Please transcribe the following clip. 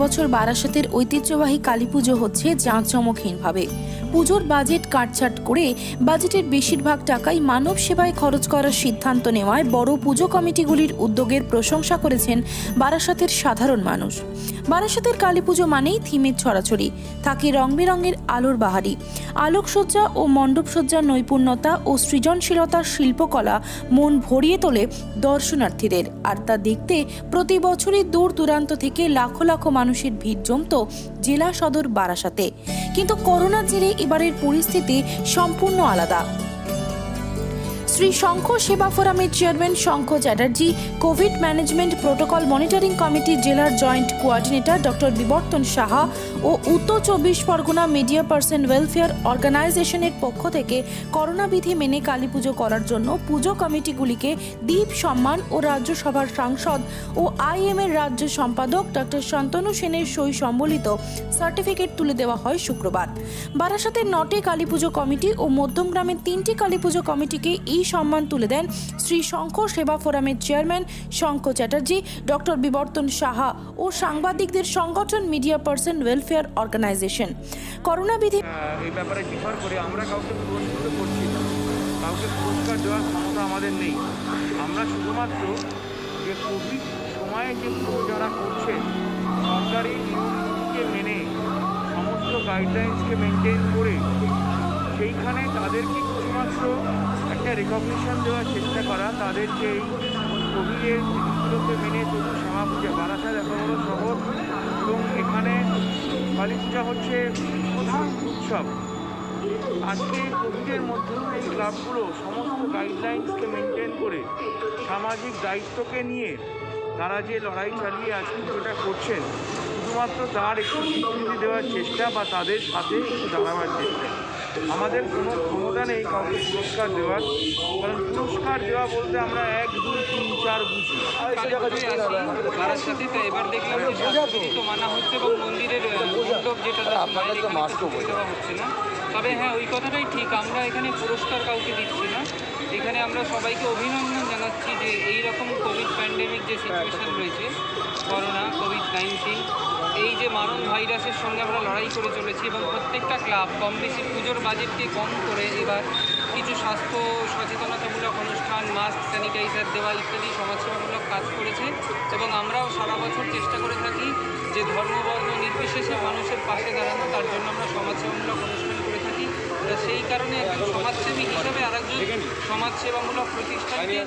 এবছর বারাসাতের ঐতিহ্যবাহী কালী পুজো হচ্ছে জাঁকজমকহীনভাবে। পুজোর বাজেট কাটছাট করে বাজেটের বেশিরভাগ টাকাই মানব সেবায় খরচ করার সিদ্ধান্ত নেওয়ায় বড় পুজো কমিটিগুলির উদ্যোগের প্রশংসা করেছেন বারাসাতের সাধারণ মানুষ। বারাসাতের কালী পুজো মানেই থিমের ছড়াছড়ি। থাকে রং বেরঙের আলোর বাহারি। আলোকসজ্জা ও মণ্ডপসজ্জার নৈপুণ্যতা ও সৃজনশীলতার শিল্পকলা মন ভরিয়ে তোলে দর্শনার্থীদের। আর তা দেখতে প্রতি বছরই দূর দূরান্ত থেকে লাখো লাখো মানুষের ভিড় জমত জেলা সদর বারাসাতে। কিন্তু করোনার জেরে এবারের পরিস্থিতি সম্পূর্ণ আলাদা। শ্রী শঙ্খ সেবা ফোরামের chairman Shankha Chatterjee, Covid management protocol monitoring committee জেলার joint coordinator doctor Bibartan Saha ও উত্তর চব্বিশ পরগনা মিডিয়া পার্সন ওয়েলফেয়ার অর্গানাইজেশনের পক্ষ থেকে করোনা বিধি মেনে কালী পুজো করার জন্য পুজো কমিটিগুলিকে দ্বীপ সম্মান ও রাজ্যসভার সাংসদ ও আইএম এর রাজ্য সম্পাদক ডক্টর শান্তনু সেনের সই সম্বলিত সার্টিফিকেট তুলে দেওয়া হয় শুক্রবার। বারাসাতের নটে কালী পুজো কমিটি ও মধ্যমগ্রামের তিনটি কালী পুজো কমিটিকে এই সম্মান তুলে দেন শ্রী শঙ্খ সেবা ফোরামের চেয়ারম্যান শঙ্খ চ্যাটার্জি, ডক্টর বিবর্তন সাহা ও সাংবাদিকদের সংগঠন media person welfare organisation. Corona বিধি আমরা কাউকে পুরস্কার দেওয়ার ক্ষমতা আমাদের নেই। আমরা শুধুমাত্র যে কোভিড সময়ে যে যারা সরকারি নিয়মকে মেনে, সমস্ত গাইডলাইন্সকে মেনটেন করে, সেইখানে তাদেরকে কিছুমাত্র একটা রেকগনিশন দেওয়ার চেষ্টা করা তাদেরকে এই কোভিডের জিনিসগুলোকে মেনে তবু শ্যামা পূজা, বারাসাত এত বড় শহর এবং এখানে কালী পূজা হচ্ছে প্রধান উৎসব। আজকে কোভিডের মধ্যেও এই ক্লাবগুলো সমস্ত গাইডলাইন্সকে মেনটেন করে সামাজিক দায়িত্বকে নিয়ে তারা যে লড়াই চালিয়ে আজকে পুজোটা করছেন, শুধুমাত্র তার একটু স্বীকৃতি দেওয়ার চেষ্টা বা তাদের সাথে একটু দাঁড়াবার চেষ্টা। আমাদের কোনো ক্ষমতা নেই কাউকে পুরস্কার দেওয়ার কারণ পুরস্কার দেওয়া বলতে আমরা এক দুই তিন চার বুঝি। তো এবার দেখলাম তো মানা হচ্ছে এবং মন্দিরের যেটা দেওয়া হচ্ছে না। তবে হ্যাঁ ওই কথাটাই ঠিক আমরা এখানে পুরস্কার কাউকে দিচ্ছি না। এখানে আমরা সবাইকে অভিনন্দন জানাচ্ছি যে এই রকম কোভিড প্যান্ডেমিক যে সিচুয়েশন রয়েছে করোনা কোভিড নাইন্টিন এই যে মারণ ভাইরাসের সঙ্গে আমরা লড়াই করে চলেছি এবং প্রত্যেকটা ক্লাব কম বেশি পুজোর বাজেটকে কম করে এবার কিছু স্বাস্থ্য সচেতনতামূলক অনুষ্ঠান মাস্ক স্যানিটাইজার দেওয়া ইত্যাদি সমাজসেবামূলক কাজ করেছে এবং আমরাও সারা বছর চেষ্টা করে থাকি যে ধর্মবর্ণ নির্বিশেষে মানুষের পাশে দাঁড়ানো, তার জন্য আমরা সমাজসেবামূলক অনুষ্ঠান করে থাকি। সেই কারণে একজন সমাজসেবী হিসাবে আরেকজন সমাজসেবামূলক প্রতিষ্ঠানকে